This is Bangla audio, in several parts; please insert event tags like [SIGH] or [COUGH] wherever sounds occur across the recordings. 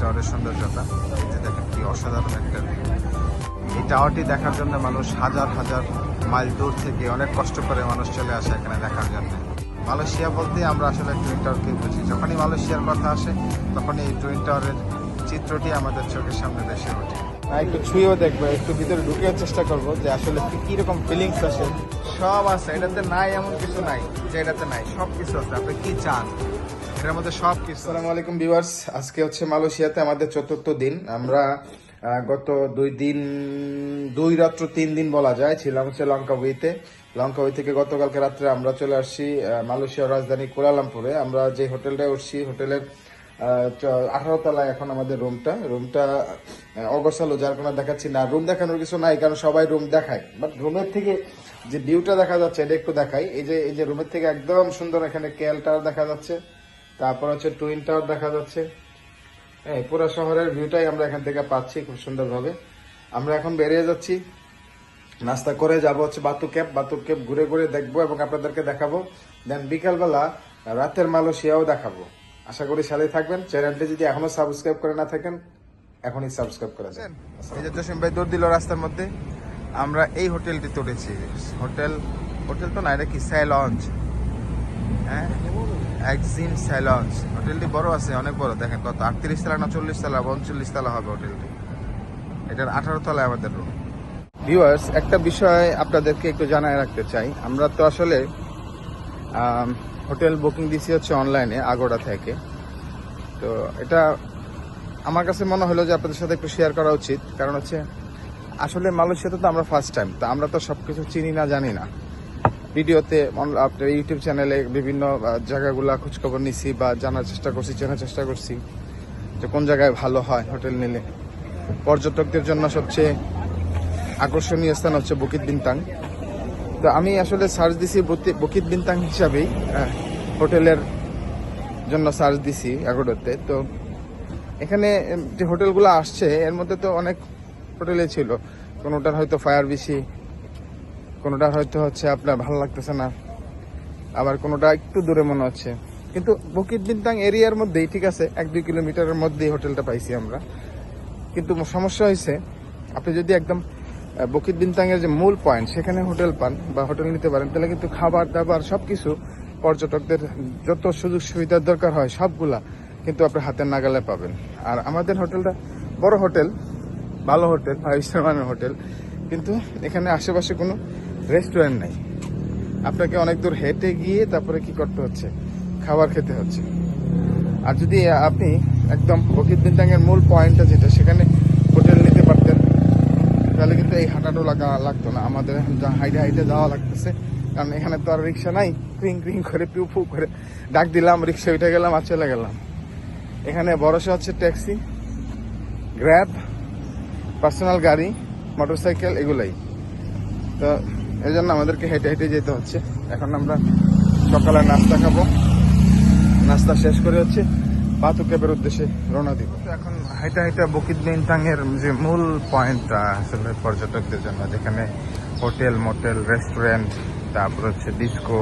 টাওয়ারের সৌন্দর্যতা। এই যে দেখেন কি অসাধারণ একটা। এই টাওয়ারটি দেখার জন্য মানুষ হাজার হাজার মাইল দূর থেকে অনেক কষ্ট করে মানুষ চলে আসে এখানে দেখার জন্য। মালয়েশিয়া বলতে আমরা আসলে টুইন টাওয়ারকে বুঝি। যখনই মালয়েশিয়ার কথা আসে তখনই এই টুইন টাওয়ারের চিত্রটি আমাদের চোখের সামনে দেশে ওঠে। একটু ছুঁয়েও দেখব একটু ভিতরে ঢুকেও চেষ্টা করব যে আসলে কি কীরকম ফিলিংস আসে। সব আছে এটাতে নাই এমন কিছু নাই যে এটাতে নাই সব কিছু আছে। আপনি কি চান? এটার মধ্যে সব কিছু আসসালামু আলাইকুম ভিউয়ার্স, আজকে হচ্ছে মালয়েশিয়াতে আমাদের চতুর্থ দিন। আমরা গত দুই দিন, দুই রাত্র তিন দিন বলা যায়, ছিলাম হচ্ছে লঙ্কা বইতে লঙ্কা বই থেকে গতকালকে রাত্রে আমরা চলে আসছি মালয়েশিয়ার রাজধানী কুয়ালালামপুরে। আমরা যে হোটেলটায় উঠছি, হোটেলের আঠারো তলায় এখন আমাদের রুমটা। রুমটা অগোছালো, যার কোনো দেখাচ্ছি না। রুম দেখানোর কিছু নাই, কারণ সবাই রুম দেখায়। বাট রুমের থেকে যে ভিউটা দেখা যাচ্ছে, এটা একটু দেখাই। এই যে এই যে রুমের থেকে একদম সুন্দর এখানে কেল টাওয়ার দেখা যাচ্ছে। তারপর হচ্ছে টুইন টাওয়ার দেখা যাচ্ছে। হ্যাঁ পুরো শহরের ভিউটাই আমরা এখান থেকে পাচ্ছি খুব সুন্দরভাবে। আমরা এখন বেরিয়ে যাচ্ছি। নাস্তা করে যাব হচ্ছে বাতু ক্যাপ বাতু ক্যাপ ঘুরে ঘুরে দেখব এবং আপনাদেরকে দেখাবো। দেন বিকালবেলা রাতের মালয়েশিয়াও দেখাবো। আশা করি সাথে থাকবেন। চ্যানেলটি যদি এখনও সাবস্ক্রাইব করে না থাকেন, এখনই সাবস্ক্রাইব করে দেন। এই যে জসিম ভাই দৌড় দিল রাস্তার মধ্যে, আমরা এই হোটেলটি উঠেছি। হোটেল হোটেল তো না, এটা কি? স্যায় লঞ্চ হ্যাঁ? একজিম স্যায় লঞ্চ হোটেলটি বড় আছে, অনেক বড়। দেখেন কত, আটত্রিশ তলা না চল্লিশ তলা? বা উনচল্লিশ তলা হবে হোটেলটি। এটার আঠারো তলায় আমাদের রুম ভিউয়ার্স একটা বিষয় আপনাদেরকে একটু জানায় রাখতে চাই। আমরা তো আসলে হোটেল বুকিং দিছি হচ্ছে অনলাইনে, আগোড়া থেকে। তো এটা আমার কাছে মনে হলো যে আপনাদের সাথে একটু শেয়ার করা উচিত। কারণ হচ্ছে, আসলে মালয়েশিয়াতে তো আমরা ফার্স্ট টাইম তো আমরা তো সবকিছু চিনি না, জানি না। ভিডিওতে আপনার ইউটিউব চ্যানেলে বিভিন্ন জায়গাগুলা খোঁজখবর নিছি বা জানার চেষ্টা করছি জানার চেষ্টা করছি যে কোন জায়গায় ভালো হয় হোটেল নিলে। পর্যটকদের জন্য সবচেয়ে আকর্ষণীয় স্থান হচ্ছে বুকিত বিনতাং। তো আমি আসলে সার্চ দিছি বুকিত বিনতাং হিসাবেই হোটেলের জন্য সার্চ দিছি এগারোতে তো এখানে যে হোটেলগুলো আসছে, এর মধ্যে তো অনেক হোটেলে ছিল। কোনোটার হয়তো ফায়ার বেশি কোনোটার হয়তো হচ্ছে আপনার ভালো লাগতেছে না, আবার কোনোটা একটু দূরে মনে হচ্ছে। কিন্তু বকিত বিনতাং এরিয়ার মধ্যেই, ঠিক আছে, এক দুই কিলোমিটারের মধ্যেই হোটেলটা পাইছি আমরা। কিন্তু সমস্যা হয়েছে আপনি যদি একদম বকিত বিনতাংয়ের যে মূল পয়েন্ট, সেখানে হোটেল পান বা হোটেল নিতে পারেন, তাহলে কিন্তু খাবার দাবার সবকিছু পর্যটকদের যত সুযোগ সুবিধার দরকার হয় সবগুলা কিন্তু আপনি হাতের নাগালে পাবেন। আর আমাদের হোটেলটা বড় হোটেল, ভালো হোটেল ফাইভ স্টার মানের হোটেল। কিন্তু এখানে আশেপাশে কোনো রেস্টুরেন্ট নাই। আপনাকে অনেক দূর হেঁটে গিয়ে তারপরে কি করতে হচ্ছে? খাবার খেতে হচ্ছে। আর যদি আপনি একদম বিন্দাঙ্গের মূল পয়েন্টটা যেটা, সেখানে হোটেল নিতে পারতেন, তাহলে কিন্তু এই হাঁটাটো লাগা, লাগতো না। আমাদের হাইটে হাইটে যাওয়া লাগতেছে। কারণ এখানে তো আর রিক্সা নাই। ক্রিং ক্রিং করে, পিউ, ফু করে ডাক দিলাম রিক্সা উঠে গেলাম আর চলে গেলাম। এখানে ভরসা হচ্ছে ট্যাক্সি, গ্র্যাব, পার্সোনাল গাড়ি, মোটরসাইকেল, এগুলাই। তো এই জন্য আমাদেরকে হেঁটে হেঁটে যেতে হচ্ছে। এখন আমরা সকালে নাস্তা খাব। নাস্তা শেষ করে হচ্ছে বাতু ক্যাবের উদ্দেশ্যে রওনা দিব। এখন হাইটা হাইটা বকিত বিনতাংয়ের যে মূল পয়েন্টটা আসলে পর্যটকদের জন্য, যেখানে হোটেল, মোটেল, রেস্টুরেন্ট, তারপর হচ্ছে ডিস্কো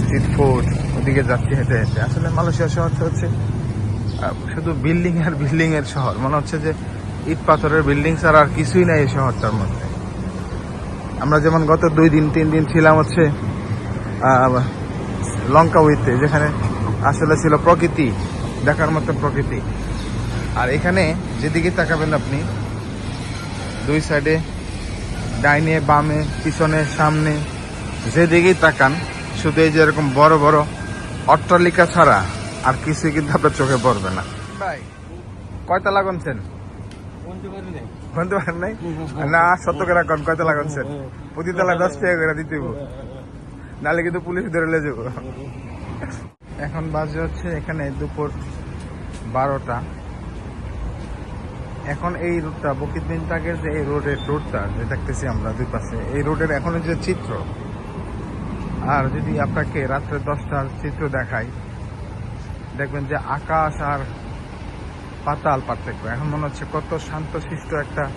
স্ট্রিট ফুড, ওদিকে যাচ্ছি হেঁটে হেঁটে। আসলে মালয়েশিয়া শহরটা হচ্ছে শুধু বিল্ডিং আর বিল্ডিং এর শহর। মনে হচ্ছে যে ইট পাথরের বিল্ডিং ছাড়া আর কিছুই নাই এই শহরটার মধ্যে। আমরা যেমন গত দুই দিন তিন দিন ছিলাম হচ্ছে লঙ্কা উইতে যেখানে আসলে ছিল প্রকৃতি দেখার মতো প্রকৃতি। আর এখানে যেদিকে তাকাবেন আপনি দুই সাইডে ডাইনে বামে পিছনে সামনে যেদিকেই তাকান শুধু এই যে এরকম বড় বড় অট্টালিকা ছাড়া আর কিছু কিন্তু আপনার চোখে পড়বে না। ভাই কয়তলা গুনছেন? গুনতে পারেন নাই? না সত্য করে কোন কয়তলা গুনছেন প্রতি তলা দশ টাকা করে দিতে। নাহলে কিন্তু পুলিশ ধরে লে যাব এখন বাজে হচ্ছে এখানে দুপুর বারোটা। এখন এই রুটটা বকিত বিন তাকের যে এই রোডের রোডটা যে দেখতেছি আমরা দুই পাশে এই রোডের এখন যে চিত্র আর যদি আপনাকে রাত্রে দশটার চিত্র দেখাই দেখবেন যে আকাশ আর পাতাল পার্থক্য। এখন মনে হচ্ছে কত শান্তশিষ্ট একটা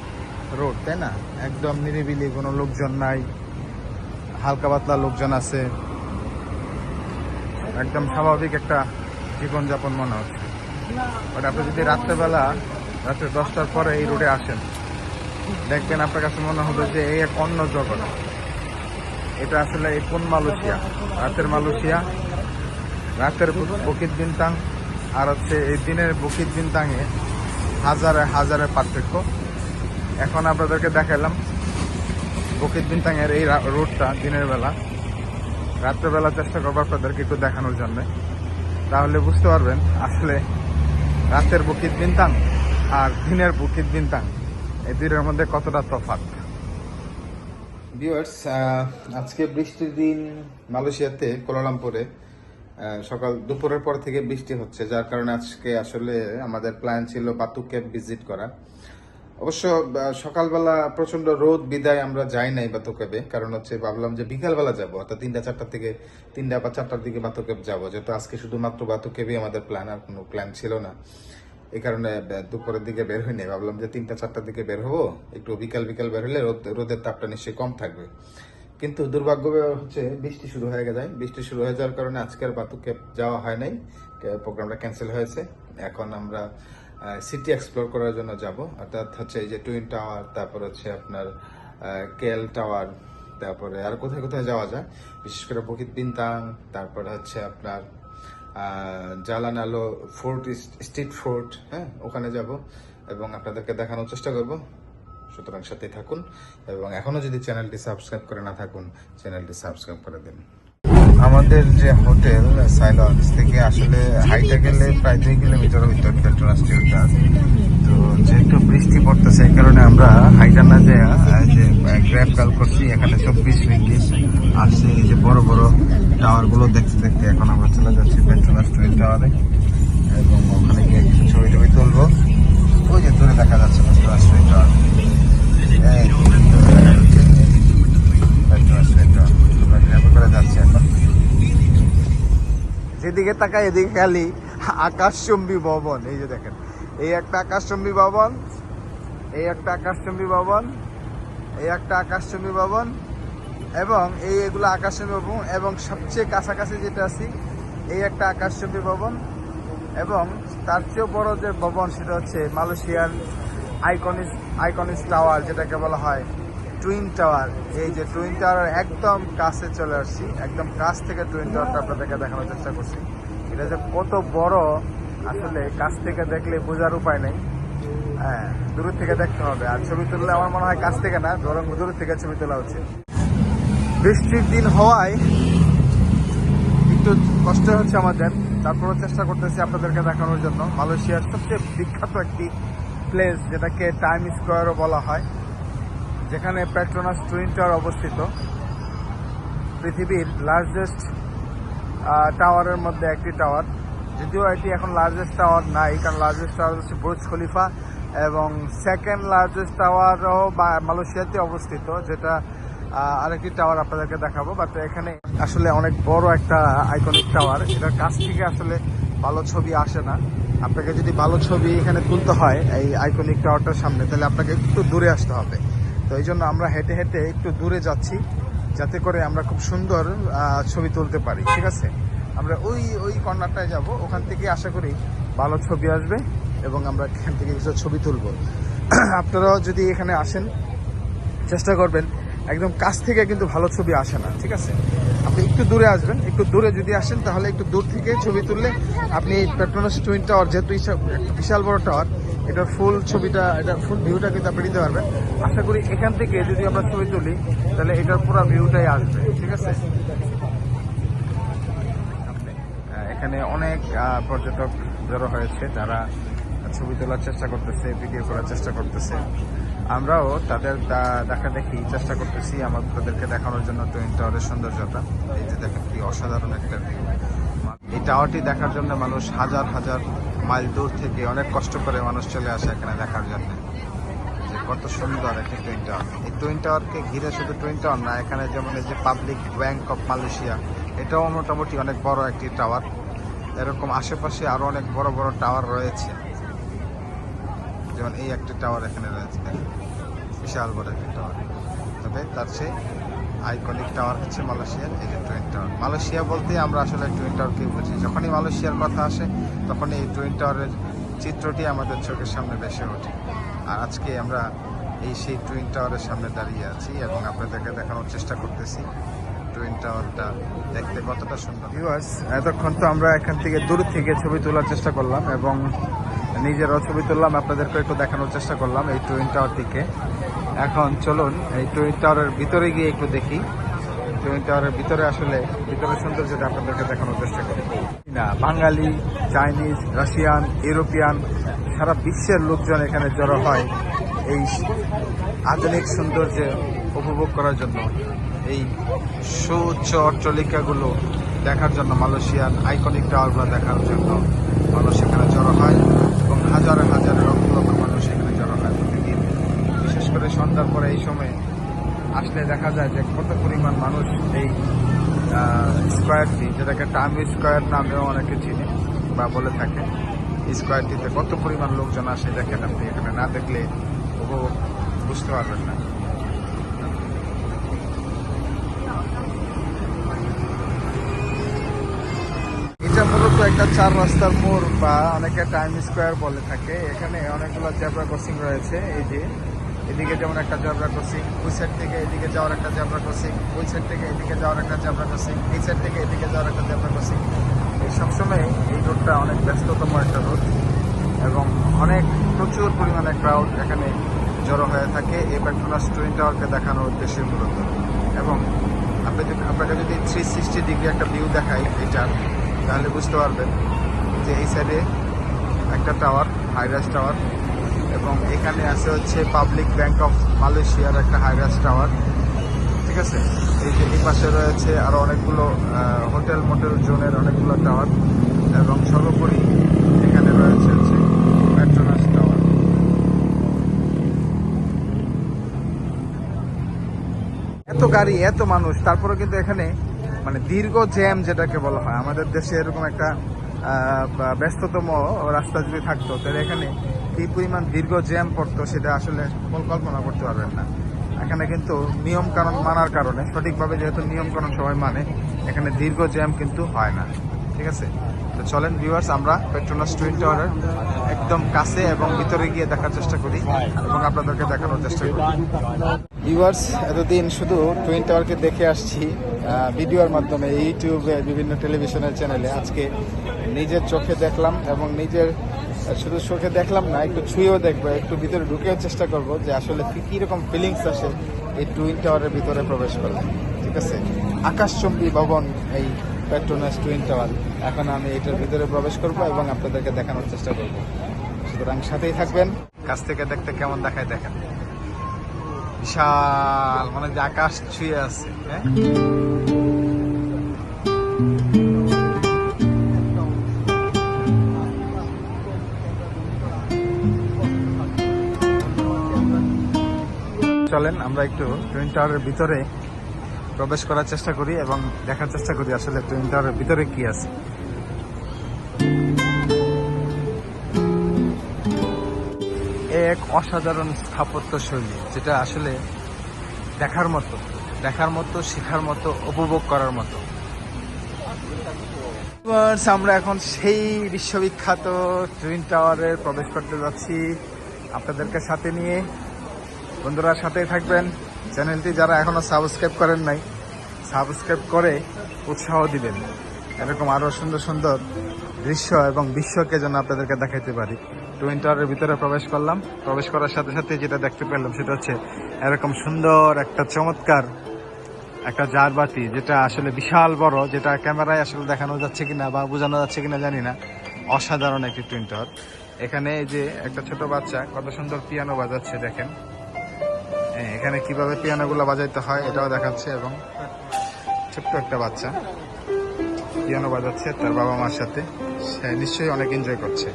রোড, তাই না? একদম নিরিবিলি, কোনো লোকজন নাই, হালকা পাতলা লোকজন আছে। একদম স্বাভাবিক একটা জীবনযাপন মনে হচ্ছে। বাট আপনি যদি রাত্রেবেলা, রাত্রে দশটার পরে এই রোডে আসেন, দেখবেন আপনার কাছে মনে হবে যে এই এক অন্য জগৎ। এটা আসলে কোন মালয়েশিয়া? রাতের মালয়েশিয়া, রাতের বু- বুকিত বিনতাং আর হচ্ছে এই দিনের বুকির দিন বিনতাঙে হাজারে হাজারে পার্থক্য। এখন আপনাদেরকে দেখালাম বুকিত বিনতাঙের এই রা- রোডটা দিনের বেলা। রাত্রেবেলা চেষ্টা করব আপনাদেরকে একটু দেখানোর জন্য। তাহলে বুঝতে পারবেন আসলে রাতের বুকিত বিনতাং আর দিনের বুকিত বিনতাং এই দুইটার মধ্যে কতটা তফাৎ? ভিউয়ার্স আজকে বৃষ্টির দিন মালয়েশিয়াতে কোলালামপুরে সকাল দুপুরের পর থেকে বৃষ্টি হচ্ছে, যার কারণে আজকে আসলে আমাদের প্ল্যান ছিল বাতুকে ভিজিট করা। অবশ্য সকালবেলা প্রচণ্ড রোদ বিদায় আমরা যাই নাই বাতুকেবে কারণ হচ্ছে ভাবলাম যে বিকালবেলা যাব, অর্থাৎ তিনটা চারটার থেকে, তিনটা বা চারটার দিকে বাতুকেব যাব, যেহেতু আজকে শুধুমাত্র বাতুকেবই আমাদের প্ল্যান আর কোনো প্ল্যান ছিল না। এই কারণে দুপুরের দিকে বের হইনি ভাবলাম যে তিনটা চারটার দিকে বের হব, একটু বিকাল বিকাল বের হলে রোদ, রোদের তাপটা নিশ্চয়ই কম থাকবে। কিন্তু দুর্ভাগ্য হচ্ছে বৃষ্টি শুরু হয়ে যায় বৃষ্টি শুরু হয়ে যাওয়ার কারণে আজকের বাতুকে যাওয়া হয় নাই। প্রোগ্রামটা ক্যান্সেল হয়েছে। এখন আমরা সিটি এক্সপ্লোর করার জন্য যাব। অর্থাৎ হচ্ছে এই যে টুইন টাওয়ার তারপর হচ্ছে আপনার কেল টাওয়ার তারপরে আর কোথায় কোথায় যাওয়া যায়। বিশেষ করে বকিত বিনতাং, তারপরে হচ্ছে আপনার জালান আলো ফোর্ট স্ট্রিট ফোর্ট হ্যাঁ ওখানে যাব এবং আপনাদেরকে দেখানোর চেষ্টা করব। সুতরাং সাথে থাকুন এবং এখনও যদি চ্যানেলটি সাবস্ক্রাইব করে না থাকুন, চ্যানেলটি সাবস্ক্রাইব করে দিন। আমাদের যে হোটেল সাইলন্স থেকে আসলে হাইটে গেলে প্রায় দুই কিলোমিটার ভিতর পেট্রোনাস টিউটা তো যেহেতু বৃষ্টি পড়তেছে, এই কারণে আমরা হাইটা না যে গ্র্যাব কল করছি, এখানে চব্বিশ মিনিট আসছে এই যে বড় বড় টাওয়ারগুলো দেখতে দেখতে এখন আমরা চলে যাচ্ছি পেট্রোনাস টুইন টাওয়ারে এবং ওখানে গিয়ে কিছু ছবি টবি তুলবো ওই যে দূরে দেখা যাচ্ছে পেট্রোনাস টুইন টাওয়ার এই পেট্রোনাস টুইন টাওয়ার আমরা গ্র্যাবে করে যাচ্ছি এখন যেদিকে তাকায় এদিকে খালি আকাশচম্বী ভবন, এই যে দেখেন। এই একটা আকাশচম্বী ভবন, এই একটা আকাশচম্বী ভবন, এই একটা আকাশচম্বী ভবন, এবং এই এগুলো আকাশচম্বী ভবন, এবং সবচেয়ে কাছাকাছি যেটা আছি, এই একটা আকাশচম্বী ভবন, এবং তার চেয়েও বড় যে ভবন সেটা হচ্ছে মালয়েশিয়ান আইকনিস আইকনিস টাওয়ার, যেটাকে বলা হয় টুইন টাওয়ার। এই যে টুইন টাওয়ার একদম কাছে চলে আসছি, একদম কাছ থেকে টুইন টাওয়ারটা আপনাদেরকে দেখানোর চেষ্টা করছি। এটা যে কত বড় আসলে কাছ থেকে দেখলে বোঝার উপায় নেই। হ্যাঁ দূর থেকে দেখতে হবে। আর ছবি তুললে আমার মনে হয় কাছ থেকে না, বরং দূর থেকে ছবি তোলা উচিত। বৃষ্টির দিন হওয়ায় একটু কষ্ট হচ্ছে আমাদের। তারপরেও চেষ্টা করতেছি আপনাদেরকে দেখানোর জন্য। মালয়েশিয়ার সবচেয়ে বিখ্যাত একটি প্লেস যেটাকে টাইম স্কোয়ারও বলা হয়, যেখানে প্যাট্রোনাস টুইন টাওয়ার অবস্থিত। পৃথিবীর লার্জেস্ট টাওয়ারের মধ্যে একটি টাওয়ার যদিও এটি এখন লার্জেস্ট টাওয়ার নাই, কারণ লার্জেস্ট টাওয়ার হচ্ছে বুর্জ খলিফা এবং সেকেন্ড লার্জেস্ট টাওয়ারও মালয়েশিয়াতে অবস্থিত, যেটা আরেকটি টাওয়ার আপনাদেরকে দেখাবো। বাট এখানে আসলে অনেক বড় একটা আইকনিক টাওয়ার এটার কাছ থেকে আসলে ভালো ছবি আসে না। আপনাকে যদি ভালো ছবি এখানে তুলতে হয়, এই আইকনিক টাওয়ারটার সামনে, তাহলে আপনাকে একটু দূরে আসতে হবে। তো এই জন্য আমরা হেঁটে হেঁটে একটু দূরে যাচ্ছি। যাতে করে আমরা খুব সুন্দর ছবি তুলতে পারি, ঠিক আছে? আমরা ওই ওই কর্নারটায় যাব, ওখান থেকে আশা করি ভালো ছবি আসবে এবং আমরা এখান থেকে কিছু ছবি তুলব। [CLEARS THROAT] আপনারাও যদি এখানে আসেন, চেষ্টা করবেন, একদম কাছ থেকে কিন্তু ভালো ছবি আসে না, ঠিক আছে? আপনি একটু দূরে আসবেন, একটু দূরে যদি আসেন, তাহলে একটু দূর থেকে ছবি তুললে আপনি পেট্রোনাস টুইন টাওয়ার যেহেতু বিশাল বড় টাওয়ার এটার ফুল ছবিটা এটার ফুল ভিউটা কিন্তু আপনি নিতে পারবেন। আশা করি এখান থেকে যদি আমরা ছবি তুলি, তাহলে এটার পুরো ভিউটাই আসবে, ঠিক আছে? এখানে অনেক পর্যটক জড়ো হয়েছে যারা ছবি তোলার চেষ্টা করতেছে ভিডিও করার চেষ্টা করতেছে। আমরাও তাদের দেখা দেখি চেষ্টা করতেছি, আমার তাদেরকে দেখানোর জন্য টুইন টাওয়ারের সৌন্দর্যতা। এই যে দেখেন কি অসাধারণ একটা এই টাওয়ারটি দেখার জন্য মানুষ হাজার হাজার মাইল দূর থেকে অনেক কষ্ট করে মানুষ চলে আসে এখানে দেখার জন্য। যে কত সুন্দর একটি টুইন টাওয়ার এই টুইন টাওয়ারকে ঘিরে শুধু টুইন টাওয়ার না, এখানে যেমন এই যে পাবলিক ব্যাংক অফ মালয়েশিয়া এটাও মোটামুটি অনেক বড় একটি টাওয়ার এরকম আশেপাশে আরও অনেক বড় বড় টাওয়ার রয়েছে। যেমন এই একটি টাওয়ার এখানে রয়েছে। বিশাল বড় একটি টাওয়ার তবে তার চেয়ে আইকনিক টাওয়ার হচ্ছে মালয়েশিয়ার। এই যে টুইন টাওয়ার মালয়েশিয়া বলতে আমরা আসলে টুইন টাওয়ারকে বুঝি। যখনই মালয়েশিয়ার কথা আসে, তখনই এই টুইন টাওয়ারের চিত্রটি আমাদের চোখের সামনে ভেসে ওঠে। আর আজকে আমরা এই সেই টুইন টাওয়ারের সামনে দাঁড়িয়ে আছি এবং আপনাদেরকে দেখানোর চেষ্টা করতেছি। টুইন টাওয়ারটা দেখতে কতটা সুন্দর। ভিউয়ার্স এতক্ষণ তো আমরা এখান থেকে দূর থেকে ছবি তোলার চেষ্টা করলাম এবং নিজেরাও ছবি তুললাম আপনাদেরকে একটু দেখানোর চেষ্টা করলাম এই টুইন টাওয়ারটিকে এখন চলুন, এই টুইন টাওয়ারের ভিতরে গিয়ে একটু দেখি। টুইন টাওয়ারের ভিতরে আসলে ভিতরের সৌন্দর্যটা আপনাদেরকে দেখানোর চেষ্টা করি। না, বাঙালি, চাইনিজ, রাশিয়ান, ইউরোপিয়ান, সারা বিশ্বের লোকজন এখানে জড়ো হয় এই আধুনিক সৌন্দর্য উপভোগ করার জন্য। এই সুউচ্চ অট্টালিকাগুলো দেখার জন্য মালয়েশিয়ান আইকনিক টাওয়ারগুলো দেখার জন্য মানুষ এখানে জড়ো হয় এবং হাজারে হাজারে লক্ষ লক্ষ মানুষ এখানে জড়ো হয় প্রতিদিন বিশেষ করে সন্ধ্যার পরে এই সময় আসলে দেখা যায় যে কত পরিমাণ মানুষ এই স্কোয়ারটি যেটাকে টাইম স্কোয়ার নামেও অনেকে চিনে বা বলে থাকে। স্কোয়ারটিতে কত পরিমাণ লোকজন আসে দেখেন আপনি এখানে না দেখলে উপভোগ বুঝতে পারবেন না। এটা মূলত একটা চার রাস্তার মোড় বা অনেকে টাইম স্কোয়ার বলে থাকে। এখানে অনেকগুলো জেব্রা ক্রসিং রয়েছে, এই যে। এদিকে যেমন একটা জেব্রা ক্রসিং, ওই সাইড থেকে এদিকে যাওয়ার একটা জেব্রা ক্রসিং, ওই সাইড থেকে এদিকে যাওয়ার একটা জেব্রা ক্রসিং, এই সাইড থেকে এদিকে যাওয়ার একটা জেব্রা ক্রসিং। এই সবসময় এই রোডটা অনেক ব্যস্ততম একটা রোড এবং অনেক প্রচুর পরিমাণে ক্রাউড এখানে জড়ো হয়ে থাকে। এই পেট্রোনাস টুইন টাওয়ারকে দেখানোর উদ্দেশ্যে মূলত। এবং আপনি যদি আপনাকে যদি থ্রি সিক্সটি ডিগ্রি একটা ভিউ দেখাই এটার, তাহলে বুঝতে পারবেন যে এই সাইডে একটা টাওয়ার হাইরাস টাওয়ার এবং এখানে আছে হচ্ছে পাবলিক ব্যাংক অফ মালয়েশিয়ার একটা হাইরাস টাওয়ার। ঠিক আছে? এই যে এই পাশে রয়েছে আরও অনেকগুলো হোটেল মোটেল জোনের অনেকগুলো টাওয়ার এবং সর্বোপরি এখানে রয়েছে হচ্ছে পেট্রোনাস টাওয়ার। এত গাড়ি, এত মানুষ তারপরে কিন্তু এখানে মানে দীর্ঘ জ্যাম যেটাকে বলা হয়। আমাদের দেশে এরকম একটা ব্যস্ততম রাস্তা যদি থাকতো, তাহলে এখানে কি পরিমাণ দীর্ঘ জ্যাম পড়তো সেটা আসলে কল- কল্পনা করতে পারবেন না। এখানে কিন্তু নিয়ম কানুন মানার কারণে, সঠিকভাবে যেহেতু নিয়ম কানুন সবাই মানে এখানে দীর্ঘ জ্যাম কিন্তু হয় না। ঠিক আছে? তো চলেন ভিউয়ার্স আমরা পেট্রোনাস টুইন টাওয়ারের একদম কাছে এবং ভিতরে গিয়ে দেখার চেষ্টা করি এবং আপনাদেরকে দেখানোর চেষ্টা করি। ভিউয়ার্স এতদিন শুধু টুইন টাওয়ারকে দেখে আসছি ভিডিওর মাধ্যমে ইউটিউবে বিভিন্ন টেলিভিশনের চ্যানেলে আজকে নিজের চোখে দেখলাম এবং নিজের শুধু চোখে দেখলাম না, একটু ছুঁয়েও দেখব, একটু ভিতরে ঢুকেও চেষ্টা করব যে আসলে কি রকম ফিলিংস আসে এই টুইন টাওয়ারের ভিতরে প্রবেশ করলে ঠিক আছে? আকাশচম্বী ভবন এই পেট্রোনাস টুইন টাওয়ার এখন আমি এটার ভিতরে প্রবেশ করব এবং আপনাদেরকে দেখানোর চেষ্টা করব। সুতরাং সাথেই থাকবেন। কাছ থেকে দেখতে কেমন দেখায় দেখেন। বিশাল মানে যে আকাশ ছুঁয়ে আছে হ্যাঁ? চলেন, আমরা একটু টুইন টাওয়ারের ভিতরে প্রবেশ করার চেষ্টা করি এবং দেখার চেষ্টা করি আসলে টুইন টাওয়ারের ভিতরে কি আছে। এক অসাধারণ স্থাপত্য শৈলী, যেটা আসলে দেখার মতো দেখার মতো, শেখার মতো, উপভোগ করার মতো। আমরা এখন সেই বিশ্ববিখ্যাত টুইন টাওয়ারে প্রবেশ করতে যাচ্ছি। আপনাদেরকে সাথে নিয়ে বন্ধুরা সাথেই থাকবেন। চ্যানেলটি যারা এখনও সাবস্ক্রাইব করেন নাই, সাবস্ক্রাইব করে উৎসাহ দিবেন। এরকম আরও সুন্দর সুন্দর দৃশ্য এবং বিশ্বকে যেন আপনাদেরকে দেখাইতে পারি। টুইন টাওয়ারের ভিতরে প্রবেশ করলাম। প্রবেশ করার সাথে সাথে যেটা দেখতে পেলাম সেটা হচ্ছে এরকম সুন্দর একটা চমৎকার একটা জারবাতি, যেটা আসলে বিশাল বড়, যেটা ক্যামেরায় আসলে দেখানো যাচ্ছে কিনা বা বোঝানো যাচ্ছে কিনা জানি না। অসাধারণ একটি টুইন টাওয়ার এখানে যে একটা ছোট বাচ্চা, কত সুন্দর পিয়ানো বাজাচ্ছে দেখেন। এখানে কীভাবে পিয়ানো গুলো বাজাইতে হয় এটাও দেখাচ্ছে এবং ছোট্ট একটা বাচ্চা পিয়ানো বাজাচ্ছে তার বাবা মার সাথে। সে নিশ্চয়ই অনেক এনজয় করছে।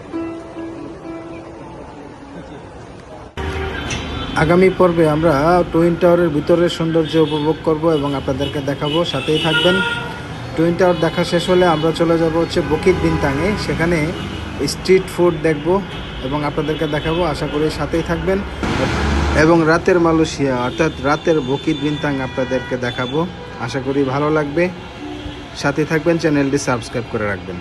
আগামী পর্বে আমরা টুইন টাওয়ারের ভিতরের সৌন্দর্য উপভোগ করব এবং আপনাদেরকে দেখাবো। সাথেই থাকবেন। টুইন টাওয়ার দেখা শেষ হলে আমরা চলে যাব হচ্ছে বকিত বিনতাঙে। সেখানে স্ট্রিট ফুড দেখব এবং আপনাদেরকে দেখাবো। আশা করি সাথেই থাকবেন। এবং রাতের মালয়েশিয়া, অর্থাৎ রাতের বকিত বিনতাং আপনাদেরকে দেখাবো। আশা করি ভালো লাগবে। সাথে থাকবেন, চ্যানেলটি সাবস্ক্রাইব করে রাখবেন।